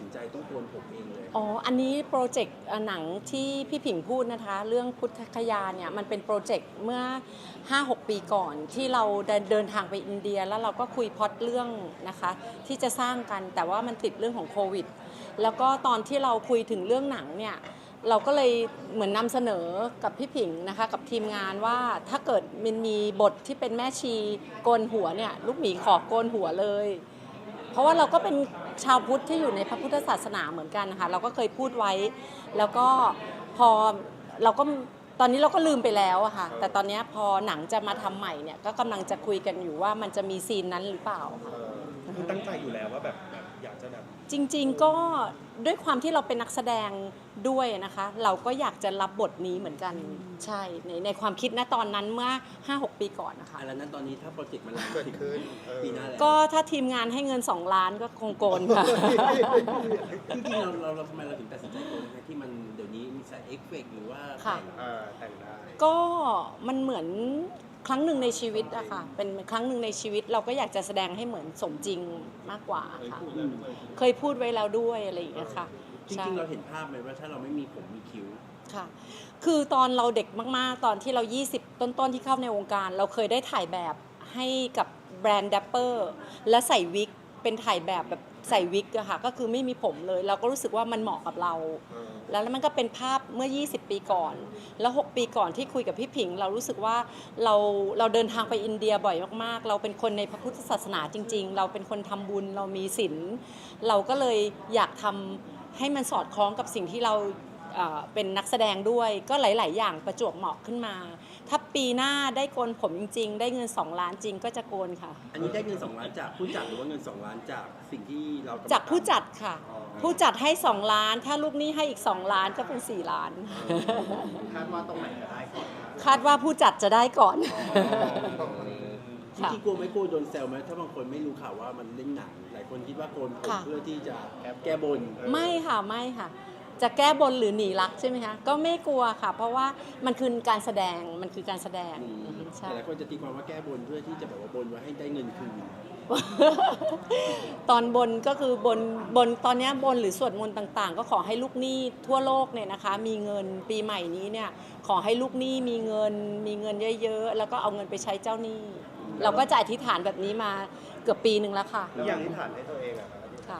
สินใจต้องโกนผมเองเลย อ๋อ อันนี้โปรเจกต์หนังที่พี่ผิงพูดนะคะ เรื่องพุทธคยาเนี่ยมันเป็นโปรเจกต์เมื่อ 5-6 ปีก่อนที่เราเดินทางไปอินเดีย แล้วเราก็คุยพอดเรื่องนะคะ ที่จะสร้างกันแต่ว่ามันติดเรื่องของโควิด แล้วก็ตอนที่เราคุยถึงเรื่องหนังเนี่ยเราก็เลยเหมือนนำเสนอกับพี่ผิงนะคะ กับทีมงานว่าถ้าเกิดมันมีบทที่เป็นแม่ชีโกนหัวเนี่ยลูกหมีขอโกนหัวเลย เพราะว่าเราก็เป็นชาวพุทธที่อยู่ในพระพุทธศาสนาเหมือนกันนะคะเราก็เคยพูดไว้ แล้วก็พอเราก็ตอนนี้เราก็ลืมไปแล้วอะค่ะ แต่ตอนนี้พอหนังจะมาทำใหม่เนี่ยก็กำลังจะคุยกันอยู่ว่ามันจะมีซีนนั้นหรือเปล่าค่ะ คือตั้งใจอยู่แล้วว่าแบบ อยากจะแบบจริง ๆ ก็ด้วยความที่เราเป็นนักแสดงด้วยนะคะ เราก็อยากจะรับบทนี้เหมือนกันใช่ในในความคิดณตอนนั้นเมื่อ 5-6 ปีก่อนนะคะอะแล้วนั้นตอนนี้ถ้าโปรเจกต์มันรันเกิดขึ้นเออปีหน้าแล้วก็ถ้าทีมงานให้เงิน 2 ล้านก็คงโกนค่ะ จริงๆเราเราเราทำไมเราถึงตัดสินใจโกนทั้งที่มันเดี๋ยวนี้มีใส่เอฟเฟกต์หรือว่าค่ะ แต่งเออแต่งได้ ก็มันเหมือน ครั้งหนึ่งในชีวิตอะค่ะ เป็นครั้งหนึ่งในชีวิตเราก็อยากจะแสดงให้เหมือนสมจริงมากกว่าค่ะอืมเคยพูดไว้แล้วด้วยอะไรอย่างเงี้ยค่ะจริงๆ เราเห็นภาพไหมว่าถ้าเราไม่มีผมมีคิ้วค่ะ คือตอนเราเด็กมาก ๆ ตอนที่เรา 20 ต้น ๆ ที่เข้าในวงการ เราเคยได้ถ่ายแบบให้กับแบรนด์ดัปเปอร์ และใส่วิกเป็นถ่ายแบบแบบ ใส่วิกอะค่ะก็คือไม่มีผมเลย เราก็รู้สึกว่ามันเหมาะกับเราเออแล้วมันก็เป็นภาพเมื่อ 20 ปีก่อน แล้ว 6 ปีก่อนที่คุยกับพี่ผิง เรารู้สึกว่าเราเราเดินทางไปอินเดียบ่อยมากๆ เราเป็นคนในพระพุทธศาสนาจริง ๆ เราเป็นคนทำบุญเรามีศีลเราก็เลยอยากทำให้มันสอดคล้องกับสิ่งที่เราเอ่อเป็นนักแสดงด้วยก็หลาย ๆ อย่างประจวบเหมาะขึ้นมา ถ้าปีหน้าได้โกนผมจริง ๆ ได้เงิน 2 ล้านจริงก็จะโกนค่ะ อันนี้ได้เงิน2ล้านจากผู้จัดหรือว่าเงิน 2 ล้านจากสิ่งที่เราำจากผู้จัดค่ะอ๋อผู้จัดให้ 2 ล้าน ถ้าลูกหนี้ให้อีก 2 ล้านก็เป็น 4 ล้าน คาดว่าตรงไหนจะได้ก่อนคาดว่าผู้จัดจะได้ก่อนจริงๆกลัวไหม่กลัวโดนแซวไหมถ้าบางคนไม่รู้ข่าวว่ามันเล่นหนังหลายคนคิดว่าโกนผมค่ะ เพื่อที่จะแก้บนไม่ค่ะไม่ค่ะ จะแก้บนหรือหนีรักใช่ไหมคะก็ไม่กลัวค่ะ เพราะว่ามันคือการแสดงมันคือการแสดงอืมใช่หลายคนจะตีความว่าแก้บนเพื่อที่จะแบบว่าบนไว้ให้ได้เงินคืนตอนบนก็คือบนบนตอนเนี้ยบนหรือสวดมนต์ต่าง ๆ ก็ขอให้ลูกหนี้ทั่วโลกเนี่ยนะคะ มีเงินปีใหม่นี้เนี่ย ขอให้ลูกหนี้มีเงิน มีเงินเยอะๆแล้วก็เอาเงินไปใช้เจ้าหนี้ เราก็จะอธิษฐานแบบนี้มาเกือบปีหนึ่งแล้วค่ะแล้วอย่างที่ฐานให้ตัวเองอะครับค่ะ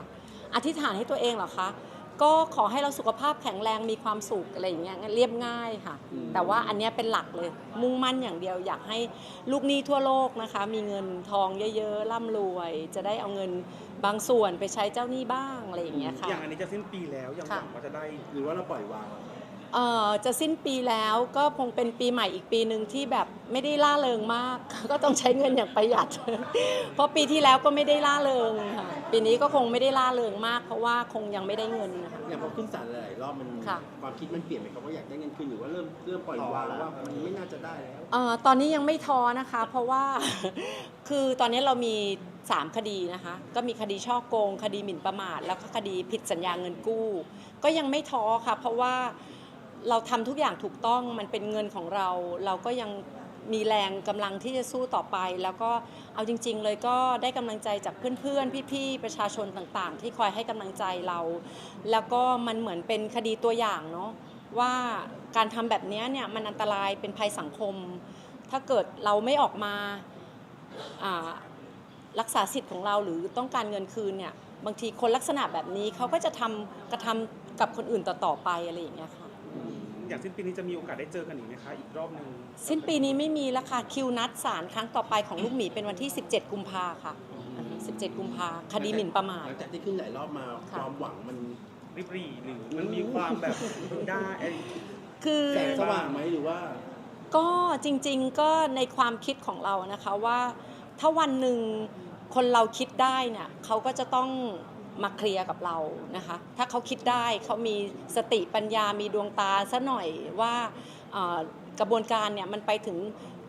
อธิษฐานให้ตัวเองเหรอคะ ก็ขอให้เราสุขภาพแข็งแรงมีความสุขอะไรอย่างเงี้ยเรียบง่ายค่ะอืมแต่ว่าอันเนี้ยเป็นหลักเลย มุ่งมั่นอย่างเดียวอยากให้ลูกหนี้ทั่วโลกนะคะ มีเงินทองเยอะๆร่ำรวย จะได้เอาเงินบางส่วนไปใช้เจ้าหนี้บ้างอะไรอย่างเงี้ยค่ะ อย่างอันนี้จะสิ้นปีแล้วยังหค่ะวังว่าจะได้หรือว่าเราปล่อยวาง เอ่อจะสิ้นปีแล้วก็คงเป็นปีใหม่อีกปีหนึ่งที่แบบไม่ได้ล่าเริงมาก ก็ต้องใช้เงินอย่างประหยัด เพราะปีที่แล้วก็ไม่ได้ล่าเริงค่ะปีนี้ก็คงไม่ได้ล่าเริงมาก เพราะว่าคงยังไม่ได้เงินนะคะ อย่างพอขึ้นศาลหลายๆรอบมันค่ะ ความคิดมันเปลี่ยนไหมครับว่าอยากได้เงินคืนหรือว่าเริ่มเริ่มปล่อยวางว่ามันไม่น่าจะได้แล้ว เอ่อตอนนี้ยังไม่ท้อนะคะ เพราะว่า คือตอนนี้เรามี 3 คดีนะคะ ก็มีคดีช่อโกง คดีหมิ่นประมาท แล้วก็คดีผิดสัญญาเงินกู้ ก็ยังไม่ท้อค่ะ เพราะว่า เราทำทุกอย่างถูกต้องมันเป็นเงินของเรา เราก็ยังมีแรงกำลังที่จะสู้ต่อไป แล้วก็เอาจริง ๆ เลยก็ได้กำลังใจจากเพื่อนๆ พี่ๆ ประชาชนต่างๆ ที่คอยให้กำลังใจเรา แล้วก็มันเหมือนเป็นคดีตัวอย่างเนาะว่าการทำแบบนี้เนี่ยมันอันตรายเป็นภัยสังคม ถ้าเกิดเราไม่ออกมารักษาสิทธิ์ของเราหรือต้องการเงินคืนเนี่ยบางทีคนลักษณะแบบนี้เขาก็จะทำกระทำกับคนอื่นต่อๆไปอะไรอย่างเงี้ยค่ะ อย่างสิ้นปีนี้จะมีโอกาสได้เจอกันอีกไหมคะอีกรอบหนึ่งสิ้นปีนี้ไม่มีแล้วค่ะคิวนัดศาลครั้งต่อไปของลูกหมีเป็นวันที่ 17 กุมภาค่ะ 17 กุมภาคดีหมิ่นประมาท หลังจากที่ขึ้นหลายรอบมาค่ะ ความหวังมัน ริบหรี่หรือมันมีความแบบได้ไอ้คือ แสงสว่างไหมหรือว่า ก็จริงๆก็ในความคิดของเรานะคะว่า ถ้าวันหนึ่งคนเราคิดได้เนี่ยเขาก็จะต้อง มาเคลียร์กับเรานะคะ ถ้าเขาคิดได้เขามีสติปัญญามีดวงตาซะหน่อยว่ากระบวนการเนี่ยมันไปถึง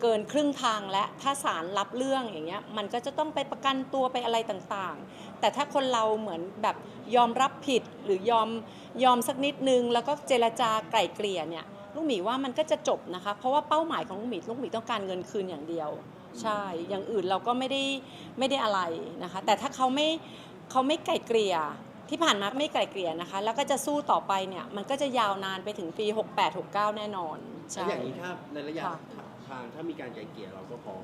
เกินครึ่งทางและถ้าศาลรับเรื่องอย่างเงี้ยมันก็จะต้องไปประกันตัวไปอะไรต่างๆ แต่ถ้าคนเราเหมือนแบบยอมรับผิดหรือยอมยอมสักนิดนึง แล้วก็เจรจาไกล่เกลี่ยเนี่ยลูกหมีว่ามันก็จะจบนะคะ เพราะว่าเป้าหมายของลูกหมีลูกหมีต้องการเงินคืนอย่างเดียว ใช่ อย่างอื่นเราก็ไม่ได้ไม่ได้อะไรนะคะ แต่ถ้าเขาไม่ เขาไม่ไกลเกลี่ยที่ผ่านมาไม่ไกลเกลี่ยนะคะ แล้วก็จะสู้ต่อไปเนี่ยมันก็จะยาวนานไปถึงปี 68 69 แน่นอนแล้ใช่วอย่างนี้ถ้าในระยะค่ะ ทางถ้ามีการไกลเกลี่ยเราก็พร้อม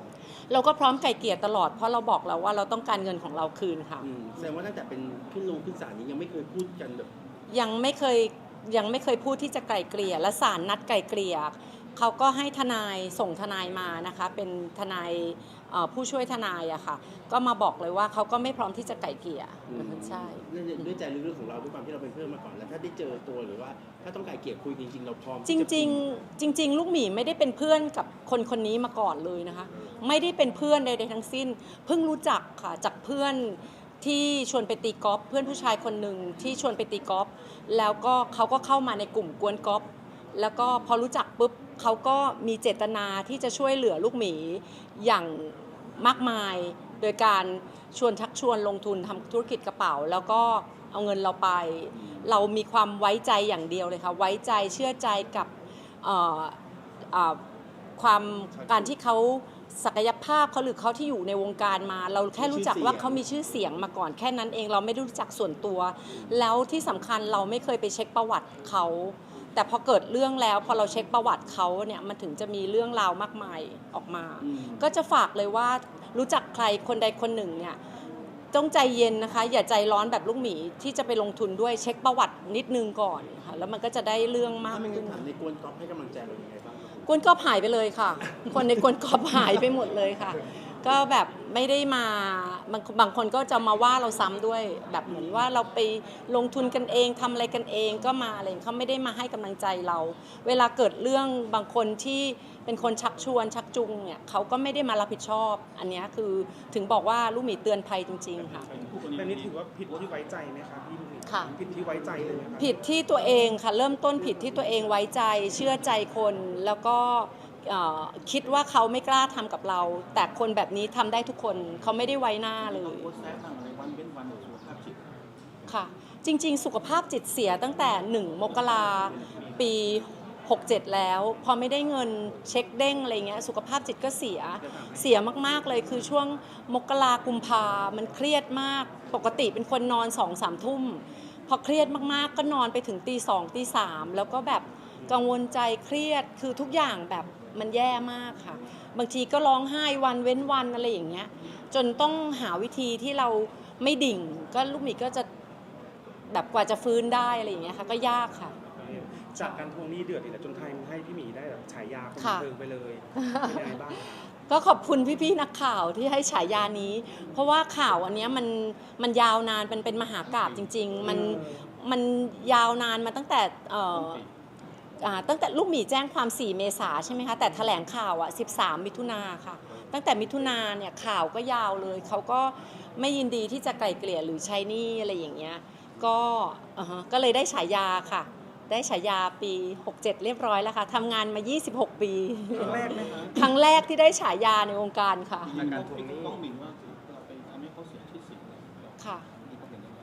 เราก็พร้อมไกลเกลี่ยตลอดเพราะเราบอกแล้วว่าเราต้องการเงินของเราคืนค่ะ อืมแสดงว่าตั้งแต่เป็นขึ้นลงขึ้นศาลนี้ยังไม่เคยพูดกันแบบยังไม่เคยยังไม่เคยพูดที่จะไกลเกลี่ยและศาลนัดไกลเกลี่ย เขาก็ให้ทนายส่งทนายมานะคะ เป็นทนายเอ่อผู้ช่วยทนายอะค่ะ ก็มาบอกเลยว่าเขาก็ไม่พร้อมที่จะไกลเกลี่ยอืมใช่ด้วยด้วยใจลึกๆของเราด้วยความที่เราเป็นเพื่อนมาก่อนแล้วถ้าได้เจอตัวหรือว่า ถ้าต้องไกลเกลี่ยคุยจริงๆเราพร้อมจริง ๆ จริง ๆ ลูกหมีไม่ได้เป็นเพื่อนกับคนคนนี้มาก่อนเลยนะคะ ไม่ได้เป็นเพื่อนใดๆทั้งสิ้น เพิ่งรู้จักค่ะจากเพื่อนที่ชวนไปตีกอล์ฟเพื่อนผู้ชายคนหนึ่งที่ชวนไปตีกอล์ฟแล้วก็เขาก็เข้ามาในกลุ่มกวนกอล์ฟ แล้วก็พอรู้จักปุ๊บเขาก็มีเจตนาที่จะช่วยเหลือลูกหมีอย่างมากมาย โดยการชวนชักชวนลงทุนทำธุรกิจกระเป๋า แล้วก็เอาเงินเราไป เรามีความไว้ใจอย่างเดียวเลยค่ะไว้ใจเชื่อใจกับเอ่อเอ่อความการที่เขาศักยภาพเขาหรือเขาที่อยู่ในวงการมา เราแค่รู้จักว่าเขามีชื่อเสียงมาก่อนแค่นั้นเองเราไม่ได้รู้จักส่วนตัว แล้วที่สำคัญเราไม่เคยไปเช็คประวัติเขา แต่พอเกิดเรื่องแล้วพอเราเช็คประวัติเขาเนี่ยมันถึงจะมีเรื่องราวมากมายออกมาอืมก็จะฝากเลยว่ารู้จักใครคนใดคนหนึ่งเนี่ยต้องใจเย็นนะคะ อย่าใจร้อนแบบลูกหมีที่จะไปลงทุนด้วยเช็คประวัตินิดนึงก่อนค่ะแล้วมันก็จะได้เรื่องมากถ้าไม่ขึ้งั้นนถามในกวนก๊อฟให้กำลังใจเรายังไงบ้างครับ กวนกอบหายไปเลยค่ะ คนในกวนกอบหายไปหมดเลยค่ะ ก็แบบไม่ได้มาบางบางคนก็จะมาว่าเราซ้ำด้วย แบบเหมือนว่าเราไปลงทุนกันเองทำอะไรกันเองก็มาอะไรเขาไม่ได้มาให้กำลังใจเรา เวลาเกิดเรื่องบางคนที่เป็นคนชักชวนชักจูงเนี่ยเขาก็ไม่ได้มารับผิดชอบ อันนี้คือถึงบอกว่าลูกหมีเตือนภัยจริง ๆ ค่ะแบบนี้ถือว่าผิดที่ไว้ใจไหมคะพี่ ค่ะ ผิดที่ไว้ใจเลยไหมคะผิดที่ตัวเองค่ะ เริ่มต้นผิดที่ตัวเองไว้ใจ เชื่อใจคน แล้วก็เอ่อคิดว่าเขาไม่กล้าทำกับเรา แต่คนแบบนี้ทำได้ทุกคน เขาไม่ได้ไว้หน้าเลย โพสต์แซะทางอะไรวันเว้นวันสุขภาพจิตค่ะจริงๆ สุขภาพจิตเสียตั้งแต่ 1 มกราปี 67 แล้ว พอไม่ได้เงินเช็คเด้งอะไรเงี้ยสุขภาพจิตก็เสียเสียมากๆเลยคือช่วงมกรากุมภามันเครียดมาก ปกติเป็นคนนอนสองสามทุ่ม พอเครียดมากๆ ก็นอนไปถึงตีสองตีสามแล้วก็แบบกังวลใจเครียดคือทุกอย่างแบบมันแย่มากค่ะ บางทีก็ร้องไห้วันเว้นวันอะไรอย่างเงี้ยจนต้องหาวิธีที่เราไม่ดิ่ง ก็ลูกหมีก็จะแบบกว่าจะฟื้นได้อะไรอย่างเงี้ยค่ะก็ยากค่ะ จากการทวงหนี้เดือดอีกแล้วจนไทยให้พี่หมีได้แบบฉายาคนค่ะบันเทิงไปเลยเป็นยังไงบ้าง ก็ขอบคุณพี่ๆนักข่าวที่ให้ฉายานี้ เพราะว่าข่าวอันเนี้ยมันมันยาวนานมันเป็นมหากาบจริง ๆ มันมันยาวนานมาตั้งแต่เอ่ออ่าตั้งแต่ลูกหมีแจ้งความ 4 เมษาใช่ไหมคะ แต่แถลงข่าวอะ 13 มิถุนาค่ะ ตั้งแต่มิถุนาเนี่ยข่าวก็ยาวเลย เขาก็ไม่ยินดีที่จะไกล่เกลี่ยหรือใช้หนี้อะไรอย่างเงี้ย ก็อ่าฮะก็เลยได้ฉายาค่ะ ได้ฉายาปี 67 เรียบร้อยแล้วค่ะทำงานมา 26 ปี ครั้งแรกไหมคะครั้งแรกที่ได้ฉายาในวงการค่ะ จากการทวงหนี้ต้องหมิ่นว่าเราไปทำให้เขาเสียชื่อเสียงค่ะนี่เขาเป็นยังไง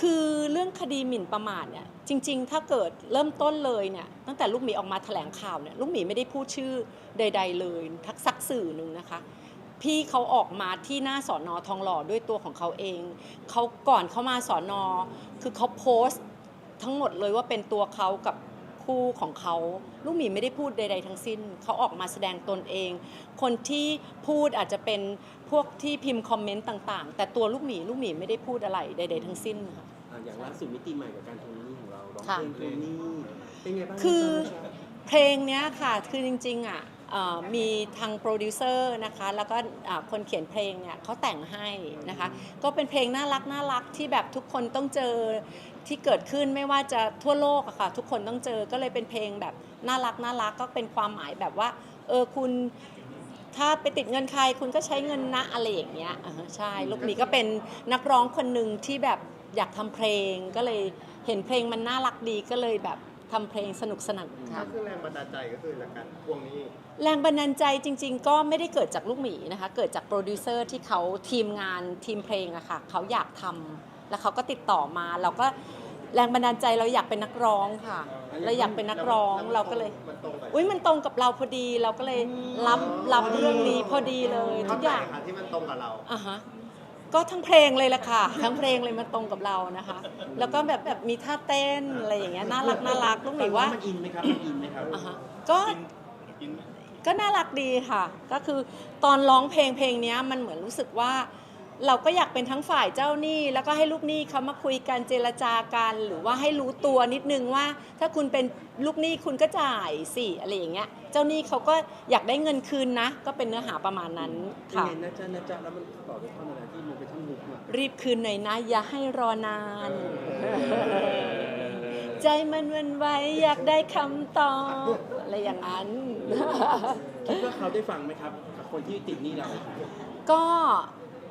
คือเรื่องคดีหมิ่นประมาทเนี่ยจริง ๆ ถ้าเกิดเริ่มต้นเลยเนี่ยตั้งแต่ลูกหมีออกมาแถลงข่าวเนี่ยลูกหมีไม่ได้พูดชื่อใด ๆ เลยทักสักสื่อหนึ่งนะคะ พี่เขาออกมาที่หน้าสอนอทองหล่อด้วยตัวของเขาเองเขาก่อนเขามาสอนอคือเขาโพสต์ ทั้งหมดเลยว่าเป็นตัวเขากับคู่ของเขา ลูกหมีไม่ได้พูดใด ๆ ทั้งสิ้น เขาออกมาแสดงตนเอง คนที่พูดอาจจะเป็นพวกที่พิมพ์คอมเมนต์ต่างๆ แต่ตัวลูกหมีลูกหมีไม่ได้พูดอะไรใด ๆ ทั้งสิ้นค่ะ อะอย่างล่าสุดมิติใหม่กับการทวงหนี้ของเราร้องค่ะเพลงทวงหนี้เป็นไงบ้างคือรับเพลงเนี้ยค่ะ คือจริงๆอะเอ่อ มีทางโปรดิวเซอร์นะคะแล้วก็อ่าคนเขียนเพลงเนี่ยเขาแต่งให้นะคะก็เป็นเพลงน่ารักน่ารักที่แบบทุกคนต้องเจอที่เกิดขึ้นไม่ว่าจะทั่วโลกอะค่ะทุกคนต้องเจอก็เลยเป็นเพลงแบบน่ารักน่ารักก็เป็นความหมายแบบว่าเออคุณถ้าไปติดเงินใครคุณก็ใช้เงินนะอะไรอย่างเงี้ยอ่าฮะใช่ลูกหมีก็เป็นนักร้องคนหนึ่งที่แบบอยากทำเพลงก็เลยเห็นเพลงมันน่ารักดีก็เลยแบบ ทำเพลงสนุกสนันค่ะ ก็คือแรงบันดาลใจก็คือจากการทวงหนี้ แรงบันดาลใจจริง ๆ ก็ไม่ได้เกิดจากลูกหมีนะคะ เกิดจากโปรดิวเซอร์ที่เขาทีมงานทีมเพลงอะค่ะเขาอยากทำแล้วเขาก็ติดต่อมาเราก็แรงบันดาลใจเราอยากเป็นนักร้องค่ะเราอยากเป็นนักร้องเราก็เลย มันตรงกับอุ้ยมันตรงกับเราพอดีเราก็เลยรับรับเรื่องนี้พอดีเลยทุกอย่างท่นไหนคะที่มันตรงกับเรา อะฮะ ก็ทั้งเพลงเลยแหละค่ะ ทั้งเพลงเลยมันตรงกับเรานะคะ แล้วก็แบบแบบมีท่าเต้นอะไรอย่างเงี้ยน่ารักน่ารักลูกหมีว่ามันอินไหมครับมันอินไหมครับอ่าฮะก็กินไหมก็น่ารักดีค่ะ ก็คือตอนร้องเพลงเพลงเนี้ยมันเหมือนรู้สึกว่า เราก็อยากเป็นทั้งฝ่ายเจ้าหนี้ แล้วก็ให้ลูกหนี้เขามาคุยกันเจรจากันหรือว่าให้รู้ตัวนิดนึงว่า ถ้าคุณเป็นลูกหนี้คุณก็จ่ายสิอะไรอย่างเงี้ยเจ้าหนี้เขาก็อยากได้เงินคืนนะ ก็เป็นเนื้อหาประมาณนั้นยังค่ะไงนะจ๊ะนะจ๊ะแล้วมันต่อด้วยท่อนอะไรที่มันเป็นท่อนฮุกอะรีบคืนหน่อยนะ อย่าให้รอนาน ใจมันวันไหวอยากได้คำตอบอะไรอย่างนั้น คิดว่าเขาได้ฟังไหมครับกับคนที่ติดหนี้เรา ก็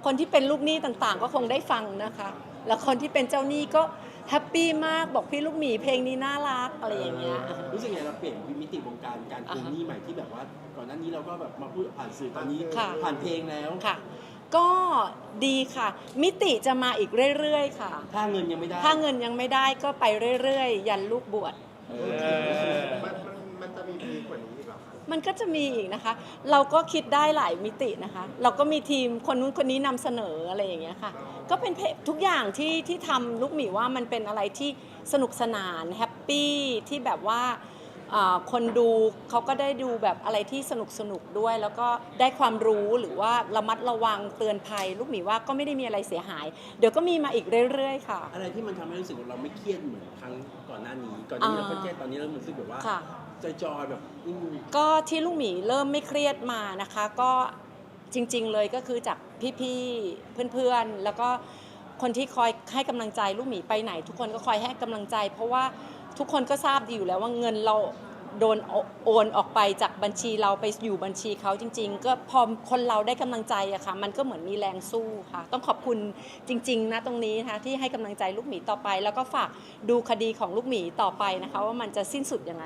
คนที่เป็นลูกหนี้ต่างๆ ก็คงได้ฟังนะคะ แล้วคนที่เป็นเจ้าหนี้ก็แฮปปี้มากบอกพี่ลูกหมีเพลงนี้น่ารักอะไรอย่างเงี้ยรู้สึกไงเราเปลี่ยนมิติวงการการทวงหนี้ใหม่ที่แบบว่า ก่อนหน้านี้เราก็แบบมาพูดผ่านสื่อตอนนี้ค่ะผ่านเพลงแล้วค่ะ ก็ดีค่ะ มิติจะมาอีกเรื่อยๆ ค่ะ ถ้าเงินยังไม่ได้ ถ้าเงินยังไม่ได้ก็ไปเรื่อยๆ ยันลูกบวชเออมันมันมันจะมีดีกว่านี้ อีกเหรอครับมันก็จะมีอีกนะคะ เราก็คิดได้หลายมิตินะคะ เราก็มีทีมคนนู้นคนนี้นำเสนออะไรอย่างเงี้ยค่ะ ก็เป็นเพทุกอย่างที่ที่ทำลูกหมีว่ามันเป็นอะไรที่สนุกสนานแฮปปี้ที่แบบว่าอ่าคนดูเขาก็ได้ดูแบบอะไรที่สนุกสนุกด้วย แล้วก็ได้ความรู้หรือว่าระมัดระวังเตือนภัย ลูกหมีว่าก็ไม่ได้มีอะไรเสียหาย เดี๋ยวก็มีมาอีกเรื่อยๆค่ะ อะไรที่มันทำให้รู้สึกว่าเราไม่เครียดเหมือนครั้งก่อนหน้านี้ ก่อนหน้านี้เราก็เครียดตอนนี้เรารู้สึกแบบว่า ค่ะ จอยๆแบบอืมก็ที่ลูกหมีเริ่มไม่เครียดมานะคะ ก็จริง ๆ เลยก็คือจากพี่ๆเพื่อนๆ แล้วก็คนที่คอยให้กำลังใจลูกหมีไปไหน ทุกคนก็คอยให้กำลังใจ เพราะว่าทุกคนก็ทราบดีอยู่แล้วว่าเงินเราโดนโอนออกไปจากบัญชีเราไปอยู่บัญชีเขาจริง ๆ ก็พอคนเราได้กำลังใจอะค่ะ มันก็เหมือนมีแรงสู้ค่ะ ต้องขอบคุณจริง ๆ นะตรงนี้นะคะที่ให้กำลังใจลูกหมีต่อไป แล้วก็ฝากดูคดีของลูกหมีต่อไปนะคะ ว่ามันจะสิ้นสุดยังไง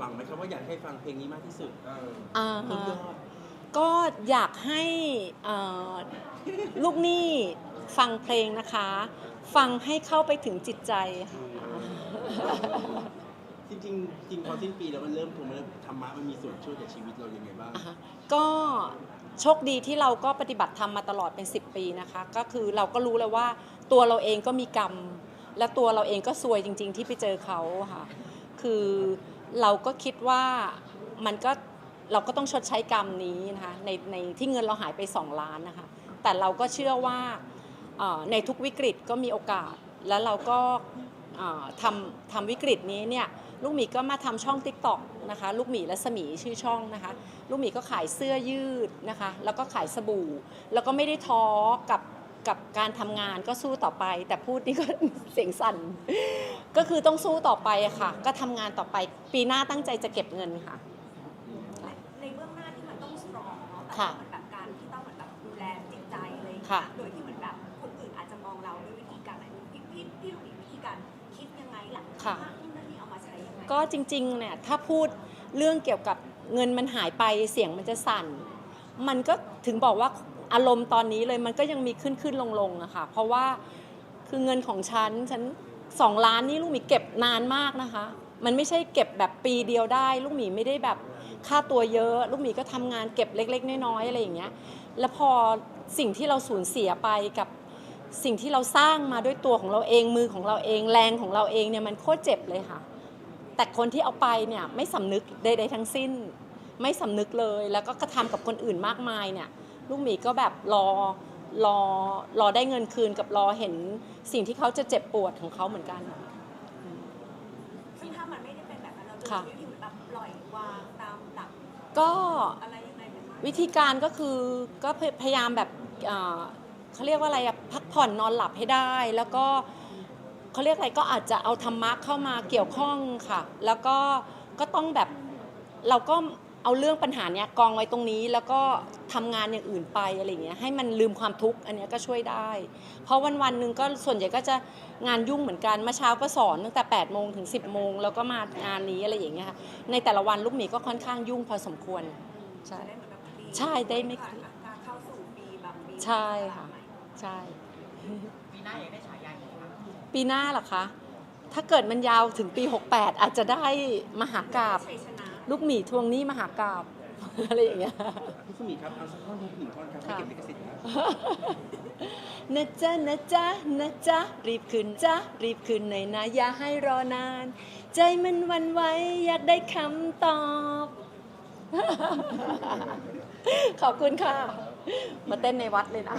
หวังไหมครับว่าอยากให้ฟังเพลงนี้มากที่สุดอ่าเพิ่มฮะยอดก็อยากให้เอ่อลูกหนี้ฟังเพลงนะคะ ฟังให้เข้าไปถึงจิตใจค่ะจริงๆจริงพอสิ้นปีแล้วมันเริ่มถูกมันธรรมะมันมีส่วนช่วยกับชีวิตเรายังไงบ้างอ่าฮะก็โชคดีที่เราก็ปฏิบัติธรรมมาตลอดเป็น 10 ปีนะคะ ก็คือเราก็รู้แล้วว่าตัวเราเองก็มีกรรม และตัวเราเองก็ซวยจริง ๆ ที่ไปเจอเขาค่ะ คือ เราก็คิดว่ามันก็เราก็ต้องชดใช้กรรมนี้นะคะในในที่เงินเราหายไป 2 ล้านนะคะแต่เราก็เชื่อว่าในทุกวิกฤตก็มีโอกาส แล้วเราก็ทำทำวิกฤตนี้เนี่ยลูกหมีก็มาทำช่อง t ิ k t o k นะคะลูกหมีและสมีชื่อช่องนะคะ ลูกหมีก็ขายเสื้อยืดนะคะ แล้วก็ขายสบู่ แล้วก็ไม่ได้ท้อกับกับการทำงานก็สู้ต่อไป แต่พูดนี่ก็เสียงสั่น ก็คือต้องสู้ต่อไปอะค่ะ ก็ทำงานต่อไป ปีหน้าตั้งใจจะเก็บเงินค่ะ ในเบื้องหน้าที่มันต้องสตรองเนาะแต่ค่ะว่ามันแบบการที่ต้องเหมือนแบบดูแลจิตใจอะไรอย่างค่ะเงี้ยโดยที่เหมือนแบบคนอื่นอาจจะมองเราด้วยวิธีการไหนพี่พี่พี่รู้วิธีการคิดยังไงหลังค่ะนู่นนั่นนี่เอามาใช้ยังไงก็จริงๆ เนี่ยถ้าพูดเรื่องเกี่ยวกับเงินมันหายไปเสียงมันจะสั่น มันก็ถึงบอกว่าอารมณ์ตอนนี้เลยมันก็ยังมีขึ้นขึ้นลงลงๆอะค่ะ เพราะว่าคือเงินของฉันฉัน สองล้านนี่ลูกหมีเก็บนานมากนะคะ มันไม่ใช่เก็บแบบปีเดียวได้ ลูกหมีไม่ได้แบบค่าตัวเยอะ ลูกหมีก็ทำงานเก็บเล็ก ๆ น้อยๆอะไรอย่างเงี้ย แล้วพอสิ่งที่เราสูญเสียไปกับสิ่งที่เราสร้างมาด้วยตัวของเราเองมือของเราเองแรงของเราเองเนี่ยมันโคตรเจ็บเลยค่ะ แต่คนที่เอาไปเนี่ยไม่สำนึกใดๆทั้งสิ้น ไม่สำนึกเลย แล้วก็กระทำกับคนอื่นมากมายเนี่ยลูกหมีก็แบบรอ รอรอได้เงินคืนกับรอเห็นสิ่งที่เขาจะเจ็บปวดของเขาเหมือนกัน ซึ่งถ้ามันไม่ได้เป็นแบบนั้นเราจะค่ะมีวิธีเหมือนแบบปล่อยวางตามหลักก็ อะไรยังไงแบบนั้นวิธีการก็คือก็พยพยายามแบบเอ่อเขาเรียกว่าอะไรอะพักผ่อนนอนหลับให้ได้ แล้วก็เขาเรียกอะไรก็อาจจะเอาธรรมะเข้ามาเกี่ยวข้องค่ะ แล้วก็ก็ต้องแบบเราก็เอาเรื่องปัญหาเนี้ยกองไว้ตรงนี้ แล้วก็ ทำงานอย่างอื่นไปอะไรอย่างเงี้ยให้มันลืมความทุกข์อันเนี้ยก็ช่วยได้ เพราะวันวันๆหนึ่งก็ส่วนใหญ่ก็จะงานยุ่งเหมือนกันเมื่อเช้าก็สอนตั้งแต่8ปดโมงถึง 10บโมงแล้วก็มางานนี้อะไรอย่างเงี้ยค่ะในแต่ละวันลูกหมีก็ค่อนข้างยุ่งพอสมควรใช่จะได้เหมือนแบบดีใช่ได้ไม่เคผ่านรียดการเข้าสู่ปีแบบปีใช่ค่ะใช่ปีหน้าอยากได้ฉายาอีกไหมคะปีหน้าเหรอคะถ้าเกิดมันยาวถึงปี 68 อาจจะได้มหากราบชัยชนะลูกหมีทวงหนี้มหากราบ อะไรอย่างเงี้ย พี่สมีครับเอาสักท่อนหนึ่งท่อนครับไม่ค่ะเก็บลิขสิทธิ์นะนะจ๊ะนะจ๊ะนะจ๊ะรีบขึ้นจ๊ะรีบขึ้นหน่อยนะอย่าให้รอนาน ใจมันหวันไหวอยากได้คำตอบ ขอบคุณค่ะ มาเต้นในวัดเลยนะ